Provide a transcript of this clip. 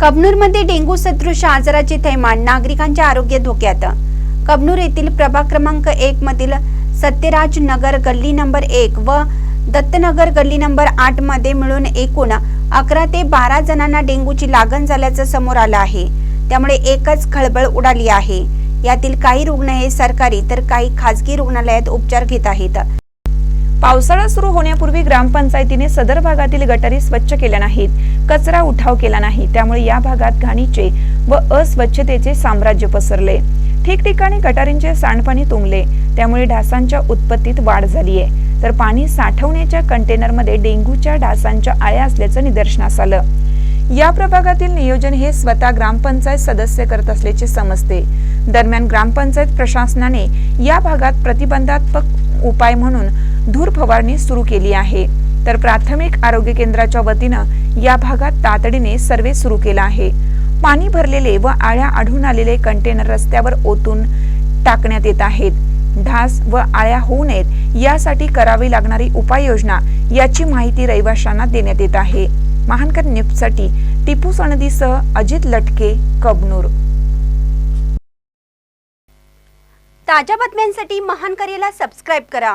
कबनूरमध्ये dengue सदृश आजाराची थैमान नागरिकांचे आरोग्य धोक्यात. कबनूर येथील प्रभाग क्रमांक एक मधील सत्यराज नगर गल्ली नंबर एक व दत्तनगर गल्ली नंबर आठमध्ये मिळून एकूण अकरा ते बारा जणांना डेंग्यूची लागण झाल्याचं समोर आलं आहे. त्यामुळे एकच खळबळ उडाली आहे. यातील काही रुग्ण हे सरकारी तर काही खासगी रुग्णालयात उपचार घेत आहेत. पावसाळा सुरू होण्यापूर्वी ग्रामपंचायतीने सदर भागातील गटारी स्वच्छ केल्या नाहीत कचरा उठाव केला नाही त्यामुळे या भागात घाणीचे व अस्वच्छतेचे साम्राज्य पसरले. ठिकठिकाणी गटारींचे सांडपाणी तुंबले त्यामुळे डासांच्या उत्पत्तीत वाढ झालीय. तर पाणी साठवण्याच्या कंटेनरमध्ये डेंग्यूच्या डासांच्या आळ्या असल्याचं निदर्शनास आलं. या प्रभागातील नियोजन हे स्वतः ग्रामपंचायत सदस्य करत असल्याचे समजते. दरम्यान ग्रामपंचायत प्रशासनाने या भागात प्रतिबंधात्मक उपाय म्हणून धूर फवारणी सुरू केली आहे. तर प्राथमिक आरोग्य केंद्राच्या वतीनं या भागात तातडीने सर्वे सुरू केला आहे. पाणी भरलेले व आळ्या आढळून आलेले कंटेनर रस्त्यावर ओतून टाकण्यात येत आहेत. ढास व आळ्या होऊ नयेत यासाठी करावी लागणारी उपाययोजना याची माहिती रहिवाशांना देण्यात येत आहे. महानकर न्यूजसाठी टिपू सनदीसह अजित लटके कबनूर. ताज्या बातम्यांसाठी महानकरेला सबस्क्राईब करा.